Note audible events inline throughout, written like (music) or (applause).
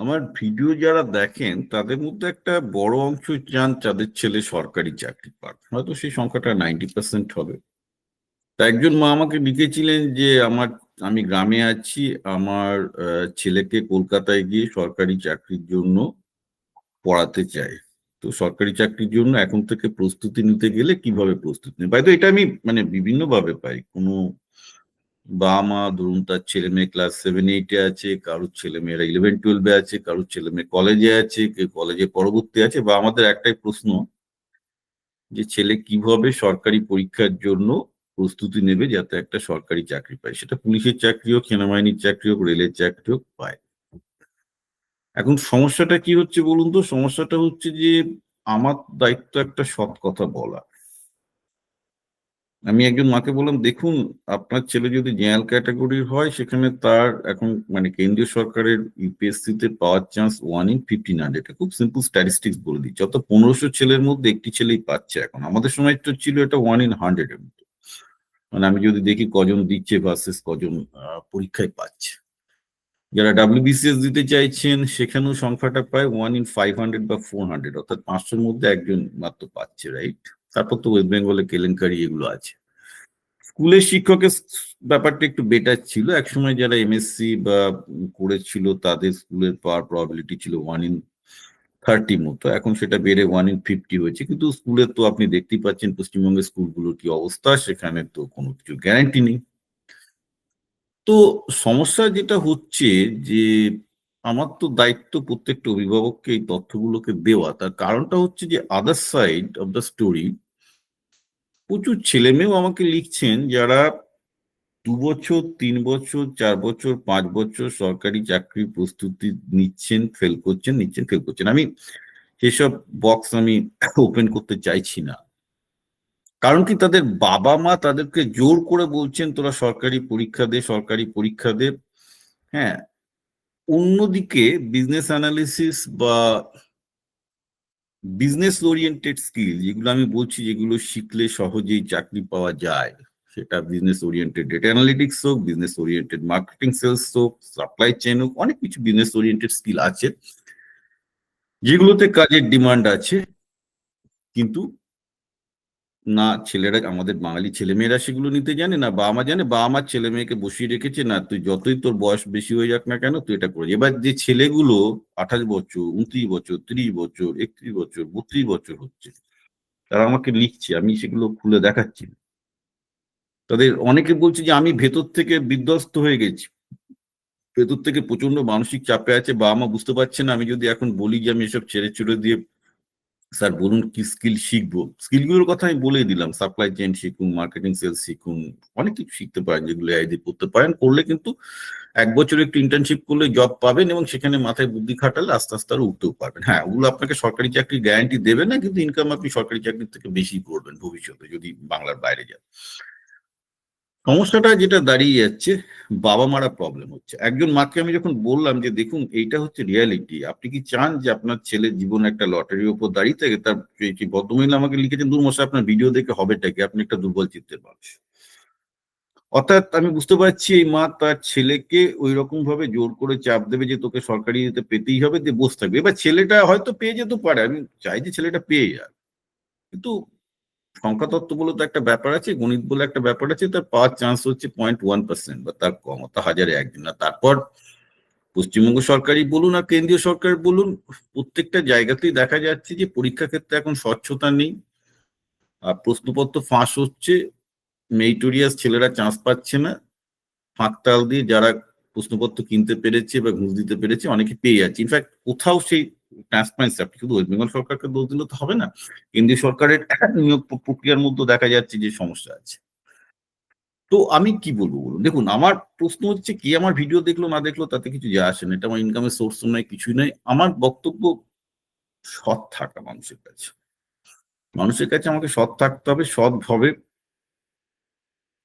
আমার ভিডিও যারা দেখেন, তাদের মধ্যে একটা বড় অংশ চান তাদের ছেলে সরকারি চাকরি পাক। হয়তো সেই সংখ্যাটা নাইনটি পার্সেন্ট হবে। তা একজন মা আমাকে লিখেছিলেন যে, আমার, আমি গ্রামে আছি, আমার ছেলেকে কলকাতায় গিয়ে সরকারি চাকরির জন্য পড়াতে চাই। তো সরকারি চাকরির জন্য এখন থেকে প্রস্তুতি নিতে গেলে কীভাবে প্রস্তুতি নেবে? তো এটা আমি মানে বিভিন্নভাবে পাই। কোনো বাবা মা ধরুন তার ছেলে মেয়ে ক্লাস সেভেন এইটে আছে, কারোর ছেলে মেয়েরা ইলেভেন টুয়েলভে আছে, কারোর ছেলে মেয়ে কলেজে আছে কেউ কলেজে পরবর্তী আছে, বা আমাদের একটাই প্রশ্ন, যে ছেলে কীভাবে সরকারি পরীক্ষার জন্য প্রস্তুতি নেবে যাতে একটা সরকারি চাকরি পায়? সেটা পুলিশের চাকরি হোক, সেনাবাহিনীর চাকরি হোক, রেলের চাকরি হোক, পায়। এখন সমস্যাটা কি হচ্ছে বলুন তো? সমস্যাটা হচ্ছে যে, আমার দায়িত্ব একটা সৎ কথা বলা। আমি একজন মাকে বললাম, দেখুন, আপনার ছেলে যদি জেনারেল ক্যাটাগরির হয়, সেখানে তার এখন মানে কেন্দ্রীয় সরকারের ইউপিএসসি তে পাওয়ার chance one in fifteen hundred খুব সিম্পল স্ট্যাটিস্টিক্স বলে দিচ্ছি অত পনেরোশো ছেলের মধ্যে একটি ছেলেই পাচ্ছে এখন। আমাদের সময় তো ছিল এটা ওয়ান ইন হান্ড্রেড এর মতো। মানে আমি যদি দেখি কজন দিচ্ছে ভার্সেস কজন পরীক্ষায় পাচ্ছে। যারা ডাব্লিউবিসিএস দিতে চাইছেন, সেখানেও সংখ্যাটা প্রায় ওয়ান ইন ফাইভ হান্ড্রেড বা ফোর হান্ড্রেড অর্থাৎ পাঁচশোর মধ্যে একজন মাত্র পাচ্ছে রাইট তারপর তো ওয়েস্ট বেঙ্গলে কেলেঙ্কারি এগুলো আছে। স্কুলের শিক্ষকের ব্যাপারটা একটু বেটার ছিল। একসময় যারা এমএসসি বা করেছিল, তাদের স্কুলের পাওয়ার প্রবাবিলিটি ছিল ওয়ান ইন থার্টি মতো। এখন সেটা বেড়ে ওয়ান ইন ফিফটি হয়েছে। কিন্তু স্কুলে তো আপনি দেখতেই পাচ্ছেন, পশ্চিমবঙ্গের স্কুলগুলোর কি অবস্থা, সেখানে তো কোনো কিছু গ্যারান্টি নেই। তো সমস্যা যেটা হচ্ছে যে আমার তো দায়িত্ব প্রত্যেকটা অভিভাবককে এই তথ্যগুলোকে দেওয়া। তার কারণটা হচ্ছে যে other side of the story প্রচুর ছেলে মেয়েও আমাকে লিখছেন যারা দু বছর, তিন বছর, চার বছর, পাঁচ বছর সরকারি চাকরির প্রস্তুতি নিচ্ছেন ফেল করছেন, নিচ্ছেন ফেল করছেন। আমি সেসব বক্স আমি ওপেন করতে চাইছি না। কারণ কি তাদের বাবা মা তাদেরকে জোর করে বলছেন, তোরা সরকারি পরীক্ষা দে, সরকারি পরীক্ষা দে। হ্যাঁ অন্যদিকে বিজনেস অ্যানালিসিস বা বিজনেস ওরিয়েন্টেড স্কিল যেগুলো আমি বলছি, যেগুলো শিখলে সহজেই চাকরি পাওয়া যায়, সেটা বিজনেস ওরিয়েন্টেড ডেটা অ্যানালিটিক্স হোক বিজনেস ওরিয়েন্টেড মার্কেটিং সেলস হোক সাপ্লাই চেন হোক, অনেক কিছু বিজনেস ওরিয়েন্টেড স্কিল আছে, যেগুলোতে কাজের ডিমান্ড আছে, কিন্তু না ছেলেরা, আমাদের বাঙালি ছেলেমেয়েরা সেগুলো নিতে জানে না বাবা মা জানে বাবা মার ছেলে মেয়েকে বসিয়ে রেখেছে, না, তুই যতই তোর বয়স বেশি হয়ে যাক না কেন, তুই এটা করে এবার যে ছেলেগুলো আঠাশ বছর, উনত্রিশ বছর, ত্রিশ বছর, একত্রিশ বছর, বত্রিশ বছর হচ্ছে, তারা আমাকে লিখছে, আমি সেগুলো খুলে দেখাচ্ছি। তাদের অনেকে বলছে যে, আমি ভেতর থেকে বিধ্বস্ত হয়ে গেছি। ভেতর থেকে প্রচণ্ড মানসিক চাপে আছে, বাবা মা বুঝতে পারছে না। আমি যদি এখন বলি যে, আমি এসব ছেড়ে চুড়ে দিয়ে স্যার, বলুন কি স্কিল শিখব? স্কিলগুলোর কথা আমি বলেই দিলাম। সাপ্লাই চেন শিখুন মার্কেটিং সেলস শিখুন, অনেক কিছু শিখতে পারেন যেগুলো আইডি করতে পারেন। করলে কিন্তু এক বছর একটু ইন্টার্নশিপ করলে জব পাবেন এবং সেখানে মাথায় বুদ্ধি খাটালে আস্তে আস্তে আরও উঠতেও পারবেন। হ্যাঁ ওগুলো আপনাকে সরকারি চাকরি গ্যারান্টি দেবে না, কিন্তু ইনকাম আপনি সরকারি চাকরির থেকে বেশি করবেন ভবিষ্যতে যদি বাংলার বাইরে যান। সমস্যাটা যেটা দাঁড়িয়ে যাচ্ছে, বাবা মারা প্রবলেম হচ্ছে। একজন মাকে আমি যখন বললাম যে, দেখুন, এইটা হচ্ছে রিয়ালিটি আপনি কি চান যে আপনার ছেলের জীবন একটা লটারির উপর দাঁড়িয়ে থাকে? তার ভদ্রমহিলা আমাকে লিখেছেন, দূর মশাই, আপনার ভিডিও দেখে হবেটা কি? আপনি একটা দুর্বল চিত্তের মানুষ। অর্থাৎ আমি বুঝতে পারছি এই মা তার ছেলেকে ওই রকম ভাবে জোর করে চাপ দেবে যে, তোকে সরকারি দিতে পেতেই হবে, দিয়ে বসে থাকবে। এবার ছেলেটা হয়তো পেয়ে যেতে পারে, আমি চাই যে ছেলেটা পেয়ে যাক। কিন্তু সংখ্যা তত্ত্ব বলে তো একটা ব্যাপার আছে, গণিত বলে একটা ব্যাপার আছে, তার পাওয়ার চান্স হচ্ছে পয়েন্ট ওয়ান পার্সেন্ট বা তার কম অর্থাৎ হাজারে একজন। না তারপর পশ্চিমবঙ্গ সরকারই বলুন আর কেন্দ্রীয় সরকার বলুন, প্রত্যেকটা জায়গাতেই দেখা যাচ্ছে যে পরীক্ষা ক্ষেত্রে এখন স্বচ্ছতা নেই। আর প্রশ্নপত্র ফাঁস হচ্ছে মেরিটোরিয়াস ছেলেরা চান্স পাচ্ছে না। ফাঁকতাল দিয়ে যারা প্রশ্নপত্র কিনতে পেরেছে বা ঘুষ দিতে পেরেছে, অনেকে পেয়ে যাচ্ছে। ইনফ্যাক্ট কোথাও সেই ট্রান্সপারেন্সি আপনি শুধু ওয়েস্ট বেঙ্গল সরকারকে দোষ দিলে তো হবে না। কেন্দ্রীয় সরকারের (coughs) নিয়োগ প্রক্রিয়ার মধ্যে দেখা যাচ্ছে যে সমস্যা আছে। তো আমি কি বলব বলুন? দেখুন, আমার প্রশ্ন হচ্ছে কি আমার ভিডিও দেখল, না দেখল, তাতে কিছু যায় আসে না। এটা আমার ইনকামের সোর্স নয়, কিছুই নয়। আমার বক্তব্য সৎ থাকা মানুষের কাছে। মানুষের কাছে আমাকে সৎ থাকতে হবে সৎভাবে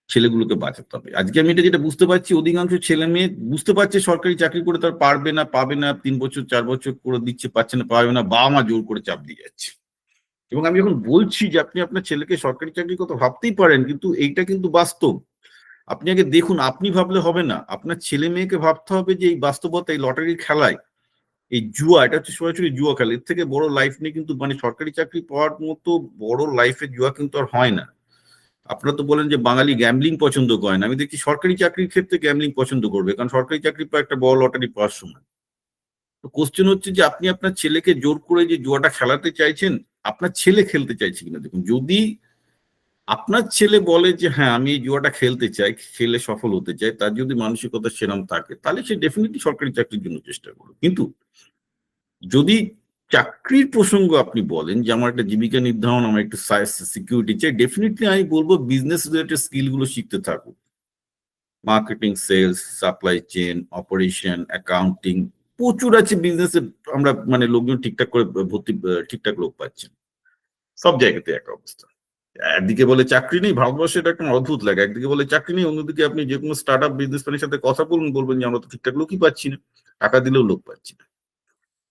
ছেলেগুলোকে বাঁচাতে হবে। আজকে আমি এটা যেটা বুঝতে পারছি, অধিকাংশ ছেলে মেয়ে বুঝতে পারছে সরকারি চাকরি করে তার পারবে না, পাবে না, তিন বছর, চার বছর করে দিচ্ছে, পাচ্ছে না, পাবে না, বাবা মা জোর করে চাপ দিয়ে যাচ্ছে। এবং আমি যখন বলছি যে আপনি আপনার ছেলেকে সরকারি চাকরির কথা ভাবতেই পারেন, কিন্তু এইটা কিন্তু বাস্তব। আপনি আগে দেখুন, আপনি ভাবলে হবে না। আপনার ছেলে মেয়েকে ভাবতে হবে যে এই বাস্তবতা, এই লটারির খেলায়, এই জুয়া, এটা হচ্ছে সরাসরি জুয়া খেলা। এর থেকে বড় লাইফ নেই কিন্তু মানে সরকারি চাকরি পাওয়ার মতো বড় লাইফে জুয়া কিন্তু আর হয় না। আপনারা তো বলেন যে বাঙালি গ্যামলিং পছন্দ করে না আমি দেখছি সরকারি চাকরির ক্ষেত্রে গ্যামলিং পছন্দ করবে, কারণ সরকারি চাকরি পাওয়া একটা বড় লটারি পাওয়ার সময়। তো কোশ্চেন হচ্ছে যে আপনি আপনার ছেলেকে জোর করে যে জুয়াটা খেলাতে চাইছেন, আপনার ছেলে খেলতে চাইছে কিনা? দেখুন, যদি আপনার ছেলে বলে যে হ্যাঁ আমি এই জুয়াটা খেলতে চাই, খেলে সফল হতে চাই, তার যদি মানসিকতা সেরাম থাকে, তাহলে সে ডেফিনেটলি সরকারি চাকরির জন্য চেষ্টা করবে। কিন্তু যদি চাকরির প্রসঙ্গ আপনি বলেন, যে আমার একটা জীবিকা নির্ধারণ, আমার একটা সিকিউরিটি চাই ডেফিনেটলি আমি বলব বিজনেস রিলেটেড স্কিলগুলো শিখতে থাকুক marketing sales supply chain operation accounting প্রচুর আছে বিজনেসে আমরা মানে লোকজন ঠিকঠাক করে ভর্তি, ঠিকঠাক লোক পাচ্ছেন। সব জায়গাতে এক অবস্থা। একদিকে বলে চাকরি নেই, ভারতবর্ষে এটা একটা অদ্ভুত লাগে। একদিকে বলে চাকরি নেই, অন্যদিকে আপনি যে কোনো স্টার্ট আপ বিজনেসম্যানের সাথে কথা বলুন, বলবেন যে আমরা তো ঠিকঠাক লোকই পাচ্ছি না। টাকা দিলেও লোক পাচ্ছি না।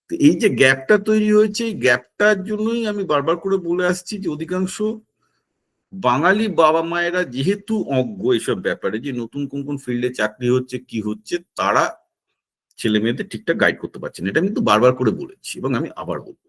এই যে গ্যাপটা তৈরি হয়েছে, এই গ্যাপটার জন্যই আমি বারবার করে বলে আসছি যে অধিকাংশ বাঙালি বাবা মায়েরা যেহেতু অজ্ঞ এসব ব্যাপারে, যে নতুন কোন কোন ফিল্ডে চাকরি হচ্ছে, কি হচ্ছে, তারা ছেলে মেয়েদের ঠিকঠাক গাইড করতে পারছেন এটা আমি কিন্তু বারবার করে বলেছি এবং আমি আবার বলব।